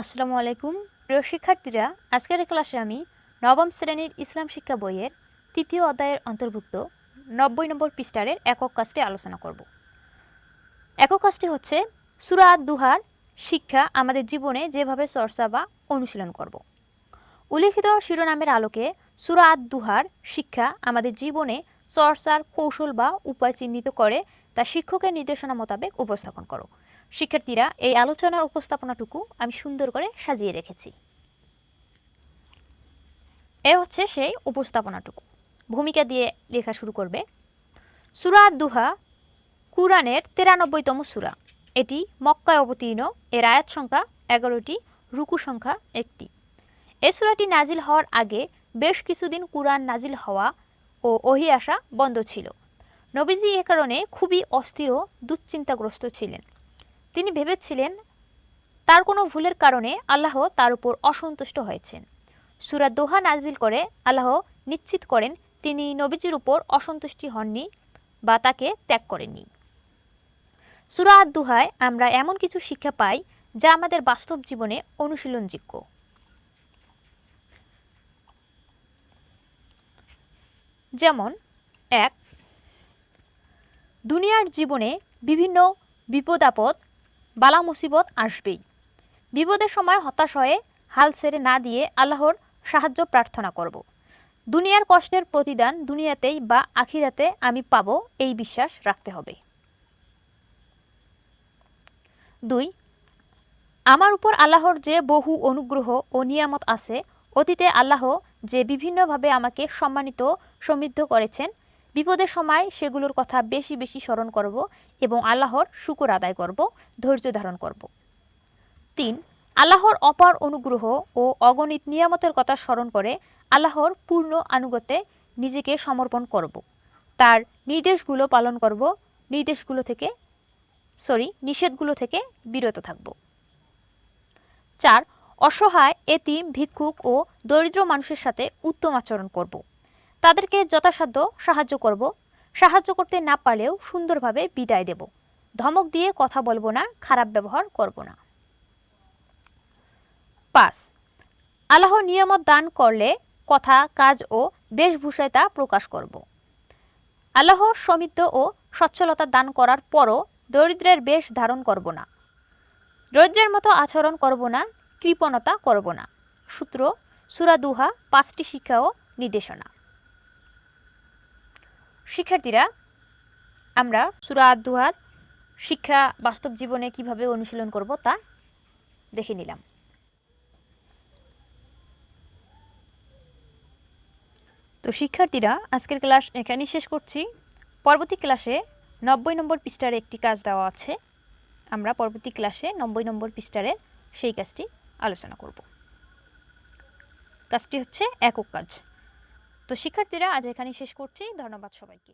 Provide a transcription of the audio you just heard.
আসসালামু আলাইকুম। প্রিয় শিক্ষার্থীরা, আজকের ক্লাসে আমি নবম শ্রেণির ইসলাম শিক্ষা বইয়ের তৃতীয় অধ্যায়ের অন্তর্ভুক্ত নব্বই নম্বর পৃষ্ঠারের একক কাজটি আলোচনা করব। একক কাজটি হচ্ছে সুরাত দুহার শিক্ষা আমাদের জীবনে যেভাবে চর্চা বা অনুশীলন করব। উল্লিখিত শিরোনামের আলোকে সুরাত দুহার শিক্ষা আমাদের জীবনে চর্চার কৌশল বা উপায় চিহ্নিত করে তা শিক্ষকের নির্দেশনা মোতাবেক উপস্থাপন করো। শিক্ষার্থীরা এই আলোচনার উপস্থাপনাটুকু আমি সুন্দর করে সাজিয়ে রেখেছি। এ হচ্ছে সেই উপস্থাপনাটুকু। ভূমিকা দিয়ে লেখা শুরু করবে, সুরা দুহা, কুরআনের তেরানব্বইতম সুরা। এটি মক্কায় অবতীর্ণ, এর আয়াত সংখ্যা এগারোটি, রুকু সংখ্যা একটি। এ সুরাটি নাজিল হওয়ার আগে বেশ কিছুদিন কুরআন নাজিল হওয়া ও ওহি আসা বন্ধ ছিল। নবীজি এ কারণে খুবই অস্থির ও দুশ্চিন্তাগ্রস্ত ছিলেন। তিনি ভেবেছিলেন, তার কোনো ভুলের কারণে আল্লাহ তার উপর অসন্তুষ্ট হয়েছেন। সুরা দোহা নাজিল করে আল্লাহ নিশ্চিত করেন, তিনি নবীজির উপর অসন্তুষ্টি হননি বা তাকে ত্যাগ করেননি। সুরা দুহায় আমরা এমন কিছু শিক্ষা পাই যা আমাদের বাস্তব জীবনে অনুশীলনযোগ্য। যেমন, এক, দুনিয়ার জীবনে বিভিন্ন বিপদ আপদ বালা মুসিবত আসবেই বিপদের সময় হতাশ হয়ে হাল ছেড়ে না দিয়ে আল্লাহর সাহায্য প্রার্থনা করব। দুনিয়ার কষ্টের প্রতিদান দুনিয়াতেই বা আখিরাতে আমি পাবো, এই বিশ্বাস রাখতে হবে দুই, আমার উপর আল্লাহর যে বহু অনুগ্রহ ও নিয়ামত আছে, অতীতে আল্লাহ যে বিভিন্নভাবে আমাকে সম্মানিত সমৃদ্ধ করেছেন বিপদের সময় সেগুলোর কথা বেশি বেশি স্মরণ করব এবং আল্লাহর শুকর আদায় করব, ধৈর্য ধারণ করব। তিন, আল্লাহর অপার অনুগ্রহ ও অগণিত নিয়ামতের কথা স্মরণ করে আল্লাহর পূর্ণ আনুগত্যে নিজেকে সমর্পণ করব। তার নির্দেশগুলো পালন করব, নির্দেশগুলো থেকে, সরি, নিষেধগুলো থেকে বিরত থাকব। চার, অসহায়, এতিম, ভিক্ষুক ও দরিদ্র মানুষের সাথে উত্তম আচরণ করব। তাদেরকে যথাসাধ্য সাহায্য করব। সাহায্য করতে না পারলেও সুন্দরভাবে বিদায় দেব। ধমক দিয়ে কথা বলব না, খারাপ ব্যবহার করব না। পাঁচ। আল্লাহ নিয়ামত দান করলে কথা, কাজ ও বেশভূষায় তা প্রকাশ করব। আল্লাহ সমৃদ্ধ ও সচ্ছলতা দান করার পরও দরিদ্রের বেশ ধারণ করব না। দরিদ্রের মতো আচরণ করব না, কৃপণতা করব না। সূত্র সুরাদুহা পাঁচটি শিক্ষা ও নির্দেশনা। শিক্ষার্থীরা, আমরা সুরা দুহার শিক্ষা বাস্তব জীবনে কীভাবে অনুশীলন করব তা দেখে নিলাম। তো শিক্ষার্থীরা, আজকের ক্লাস এখানেই শেষ করছি। পরবর্তী ক্লাসে নব্বই নম্বর পৃষ্ঠারে একটি কাজ দেওয়া আছে। আমরা পরবর্তী ক্লাসে নব্বই নম্বর পৃষ্ঠারে সেই কাজটি আলোচনা করব। কাজটি হচ্ছে একক কাজ। তো শিক্ষার্থীরা আজ এখানেই শেষ করছি। ধন্যবাদ সবাইকে।